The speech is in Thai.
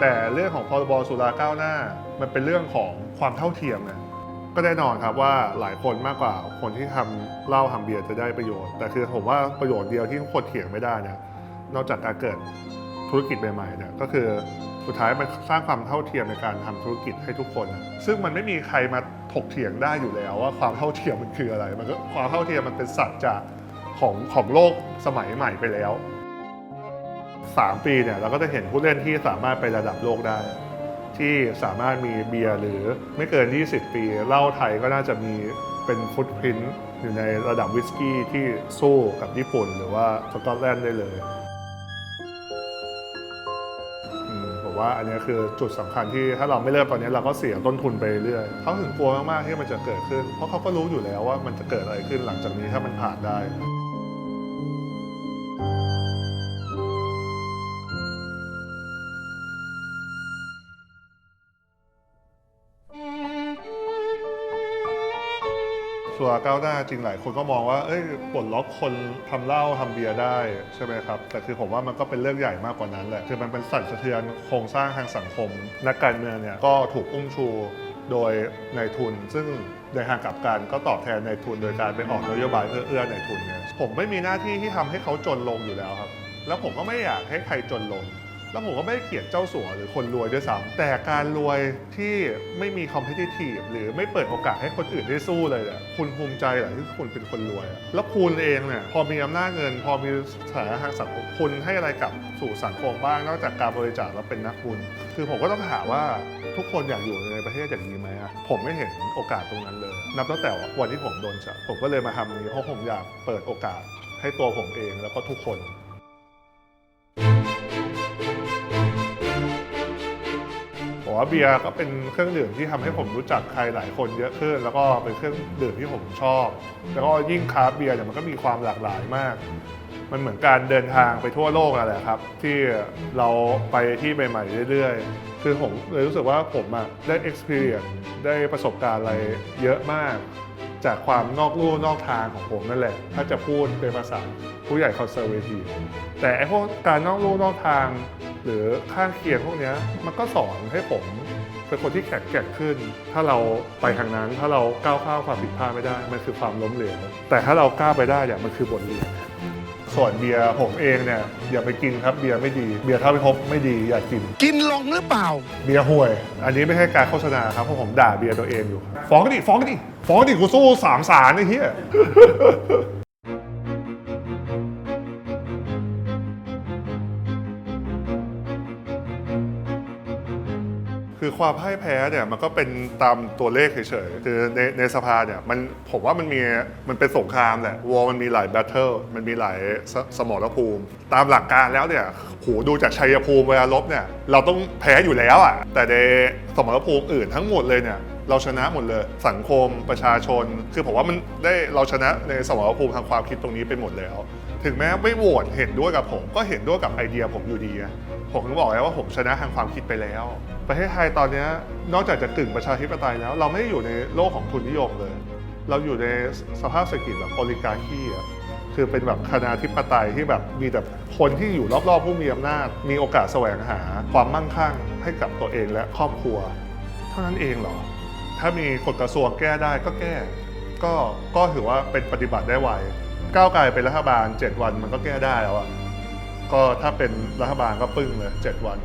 แต่เรื่องของพรบสุราก้าวหน้า มันเป็นเรื่องของความเท่าเทียมนะก็แน่นอนครับว่าหลายคนมากกว่าคนที่ทำเหล้าทำเบียร์จะได้ประโยชน์ แต่คือผมว่าประโยชน์เดียวที่คนเถียงไม่ได้เนี่ยนอกจากการเกิดธุรกิจใหม่ๆเนี่ยก็คือสุดท้ายมันสร้างความเท่าเทียมในการทำธุรกิจให้ทุกคนนะซึ่งมันไม่มีใครมาถกเถียงได้อยู่แล้วว่าความเท่าเทียมมันคืออะไร มันก็ความเท่าเทียมมันเป็นสัจจะของของโลกสมัยใหม่ไปแล้ว 3 ปีเนี่ยเราก็จะเห็นผู้เล่นที่สามารถไประดับโลกได้ ที่สามารถมีเบียร์หรือไม่เกิน 20 ปีเหล้าไทยก็น่าจะมีเป็นฟุตพิ้นอยู่ในระดับวิสกี้ที่สู้กับญี่ปุ่น หรือว่าสกอตแลนด์ได้เลยผมว่าอันนี้คือจุดสำคัญที่ถ้าเราไม่เริ่มตอนนี้เราก็เสียต้นทุนไปเรื่อยเขาถึงกลัวมากๆที่มันจะเกิดขึ้น เพราะเขาก็รู้อยู่แล้วว่ามันจะเกิดอะไรขึ้นหลังจากนี้ถ้ามันผ่านได้ ส่วก้าวหน้าจริงหลายคนก็มองว่าเอ้ยปลดล็อกคนทำเหล้าทำเบียร์ได้ใช่ไหมครับ แต่คือผมว่ามันก็เป็นเรื่องใหญ่มากกว่านั้นแหละคือมันเป็นสั่นสะเทือนโครงสร้างทางสังคม นักการเมืองเนี่ยก็ถูกอุ้มชูโดยนายทุน ซึ่งในทางกลับกันก็ตอบแทนนายทุน โดยการไปออกนโยบายเพื่อเอื้อนายทุนเนี่ยผมไม่มีหน้าที่ที่ทำให้เขาจนลงอยู่แล้วครับ แล้วผมก็ไม่อยากให้ใครจนลง แล้วผมก็ไม่ได้เกลียดเจ้าสัวหรือคนรวยด้วยซ้ำแต่การรวยที่ไม่มี competitive หรือไม่เปิดโอกาสให้คนอื่นได้สู้เลยเนี่ยคุณภูมิใจเหรอที่คุณเป็นคนรวยอะแล้วคุณเองเนี่ยพอมีอำนาจเงิน พอมีสถานะทางสังคมคุณให้อะไรกับสู่สังคมบ้างนอกจากการบริจาคแล้วเป็นนักบุญคือผมก็ต้องถามว่าทุกคนอยากอยู่ในประเทศอย่างนี้ไหมอะผมไม่เห็นโอกาสตรงนั้นเลย นับตั้งแต่วันที่ผมโดนจับผมก็เลยมาทำนี้เพราะผมอยากเปิดโอกาสให้ตัวผมเองแล้วก็ทุกคน ผมว่าเบียร์ก็เป็นเครื่องดื่มที่ทำให้ผมรู้จักใครหลายคนเยอะขึ้น แล้วก็เป็นเครื่องดื่มที่ผมชอบ แล้วก็ยิ่งคราฟเบียร์เนี่ยมันก็มีความหลากหลายมาก มันเหมือนการเดินทางไปทั่วโลกนั่นแหละครับ ที่เราไปที่ใหม่ๆเรื่อยๆ คือผมเลยรู้สึกว่าผมอะได้ experience ได้ประสบการณ์อะไรเยอะมากจากความนอกลู่นอกทางของผมนั่นแหละ ถ้าจะพูดเป็นภาษาผู้ใหญ่คอนเซอร์เวทีฟแต่ไอ้พวกการนอกลู่นอกทาง หรือข้างเคียงพวกเนี้ยมันก็สอนให้ผมเป็นคนที่แข็งแกร่งขึ้น ถ้าเราไปทางนั้น ถ้าเราก้าวข้ามความผิดพลาดไม่ได้ มันคือความล้มเหลว แต่ถ้าเราก้าวไปได้เนี่ยมันคือบทเรียนส่วนเบียร์ผมเองเนี่ยอย่าไปกินครับเบียร์ไม่ดี เบียร์ถ้าไม่พบไม่ดีอย่ากิน กินลงหรือเปล่า เบียร์ห่วย อันนี้ไม่ใช่การโฆษณาครับเพราะผมด่าเบียร์ตัวเองอยู่ ฟ้องดิฟ้องดิฟ้องดิกูสู้สามสารไอ้เหี้ย คือความพ่ายแพ้เนี่ยมันก็เป็นตามตัวเลขเฉยๆ คือในในสภาเนี่ยมันผมว่ามันมีมันเป็นสงครามแหละวอลมันมีหลายแบทเทิลมันมีหลายสสมรภูมิ ตามหลักการแล้วเนี่ยโหดูจากชัยภูมิเวลาลบเนี่ยเราต้องแพ้อยู่แล้วอะแต่ในสมรภูมิอื่นทั้งหมดเลยเนี่ย เราชนะหมดเลย สังคมประชาชน คือผมว่ามันได้เราชนะในสมรภูมิทางความคิดตรงนี้ไปหมดแล้ว ถึงแม้ไม่โหวตเห็นด้วยกับผม ก็เห็นด้วยกับไอเดียผมอยู่ดีอะผมถึงบอกแล้วว่าผมชนะทางความคิดไปแล้ว ประเทศไทยตอนนี้นอกจากจะกึ่งประชาธิปไตยแล้ว เราไม่ได้อยู่ในโลกของทุนนิยมเลย เราอยู่ในสภาพเศรษฐกิจแบบโอลิการคีอะคือเป็นแบบคณาธิปไตยที่แบบมีแต่คนที่อยู่รอบๆผู้มีอำนาจ มีโอกาสแสวงหาความมั่งคั่งให้กับตัวเองและครอบครัว เท่านั้นเองเหรอ ถ้ามีกฎกระทรวงแก้ได้ก็แก้ ก็ก็ถือว่าเป็นปฏิบัติได้ไวก้าวไกลเป็นรัฐบาล 7 วันมันก็แก้ได้แล้วอะก็ถ้าเป็นรัฐบาลก็ปึ้งเลย7วัน